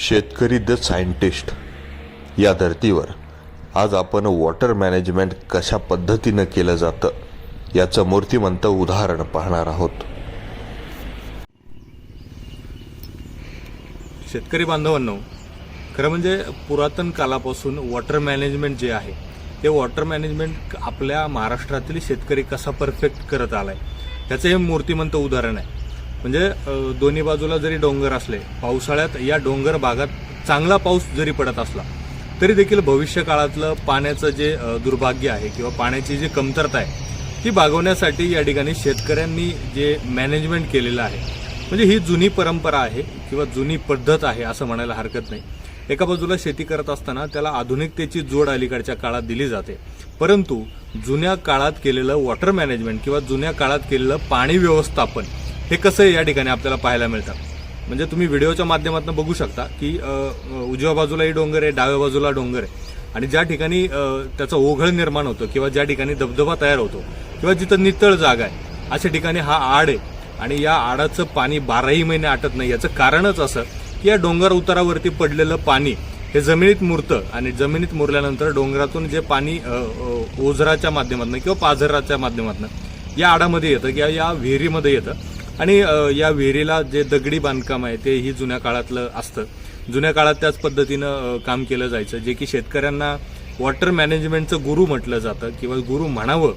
शेतकरी the scientist या धर्तीवर आज आपण वॉटर मॅनेजमेंट कशा पद्धतीनं केलं जातं याचं मूर्तिमंत उदाहरण पाहणार आहोत. शेतकरी बांधवांनो खरं म्हणजे पुरातन कालापासून वॉटर मॅनेजमेंट जे आहे ते वॉटर मॅनेजमेंट आपल्या महाराष्ट्रातील शेतकरी कसा परफेक्ट करत आलाय त्याचं हे मूर्तिमंत उदाहरण आहे. म्हणजे दोन्ही बाजूला जरी डोंगर असले पावसाळ्यात या डोंगर भागात चांगला पाऊस जरी पडत असला तरी देखील भविष्य काळातलं पाण्याचं जे दुर्भाग्य आहे किंवा पाण्याची जी कमतरता आहे ती भागवण्यासाठी या ठिकाणी शेतकऱ्यांनी जे मॅनेजमेंट केलेलं आहे म्हणजे ही जुनी परंपरा आहे किंवा जुनी पद्धत आहे असं म्हणायला हरकत नाही. एका बाजूला शेती करत असताना त्याला आधुनिकतेची जोड अलीकडच्या काळात दिली जाते. परंतु जुन्या काळात केलेलं वॉटर मॅनेजमेंट किंवा जुन्या काळात केलेलं पाणी व्यवस्थापन हे कसं या ठिकाणी आपल्याला पाहायला मिळतं? म्हणजे तुम्ही व्हिडिओच्या माध्यमातून बघू शकता की उजव्या बाजूलाही डोंगर आहे डाव्या बाजूला डोंगर आहे. आणि ज्या ठिकाणी त्याचा त्याचं ओघळ निर्माण होतं किंवा ज्या ठिकाणी धबधबा तयार होतो किंवा जिथं नितळ जागा आहे अशा ठिकाणी हा आड आहे. आणि या आडाचं पाणी बाराही महिने आटत नाही. याचं कारणच असं की या डोंगर उतारावरती पडलेलं पाणी हे जमिनीत मुरतं आणि जमिनीत मुरल्यानंतर डोंगरातून जे पाणी ओझराच्या माध्यमातून किंवा पाझराच्या माध्यमातून या आडामध्ये येतं किंवा या विहिरीमध्ये येतं. आणि या विहिरीला जे दगडी बांधकाम आहे ते ही जुन्या काळातलं असतं. जुन्या काळात त्याच पद्धतीनं काम केलं जायचं. जे की शेतकऱ्यांना वॉटर मॅनेजमेंटचं गुरु म्हटलं जातं किंवा गुरु म्हणावं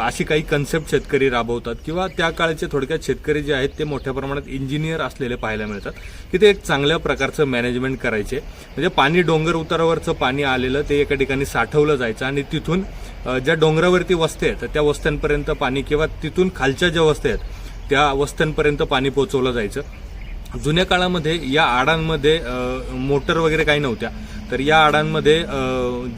अशी काही कन्सेप्ट शेतकरी राबवतात किंवा त्या काळचे थोडक्यात शेतकरी जे आहेत ते मोठ्या प्रमाणात इंजिनियर असलेले पाहायला मिळतात. की ते एक चांगल्या प्रकारचं मॅनेजमेंट करायचे. म्हणजे पाणी डोंगर उतारावरचं पाणी आलेलं ते एका ठिकाणी साठवलं जायचं आणि तिथून ज्या डोंगरावरती वस्त्या आहेत त्या वस्त्यांपर्यंत पाणी किंवा तिथून खालच्या ज्या वस्त्या आहेत त्या वस्त्यांपर्यंत पाणी पोहोचवलं जायचं. जुन्या काळामध्ये या आडांमध्ये मोटर वगैरे काही नव्हत्या. तर या आडांमध्ये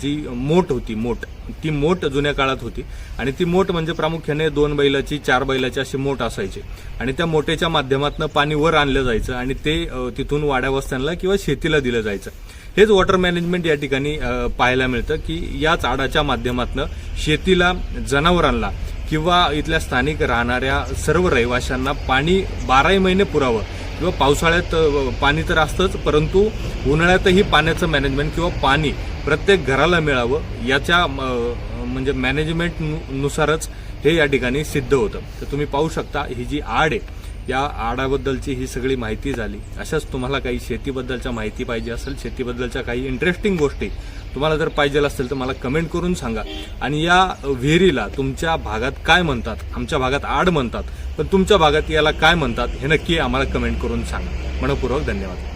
जी मोट होती मोट ती मोट जुन्या काळात होती. आणि ती मोट म्हणजे प्रामुख्याने दोन बैलाची चार बैलाची अशी मोट असायची. आणि त्या मोटेच्या माध्यमातून पाणी वर आणलं जायचं आणि ते तिथून वाड्या वस्त्यांना किंवा शेतीला दिलं जायचं. हेच वॉटर मॅनेजमेंट या ठिकाणी पाहायला मिळतं की याच आडाच्या माध्यमातून शेतीला जनावरांना किंवा इथल्या स्थानिक राहणाऱ्या सर्व रहिवाशांना पाणी बाराही महिने पुरावं किंवा पावसाळ्यात पाणी तर असतंच परंतु उन्हाळ्यातही पाण्याचं मॅनेजमेंट किंवा पाणी प्रत्येक घराला मिळावं याच्या म्हणजे मॅनेजमेंट नुसारच हे या ठिकाणी सिद्ध होतं. तर तुम्ही पाहू शकता ही जी आड आहे या आडाबद्दलची ही सगळी माहिती झाली. अशाच तुम्हाला काही शेतीबद्दलच्या माहिती पाहिजे असेल शेतीबद्दलच्या काही इंटरेस्टिंग गोष्टी तुम्हाला जर पाहिजे असेल तर मला कमेंट करून सांगा. आणि या विहिरीला तुमच्या भागात काय म्हणतात? आमच्या भागात आड म्हणतात. पण तुमच्या भागात याला काय म्हणतात हे नक्की आम्हाला कमेंट करून सांगा. मनपूर्वक धन्यवाद.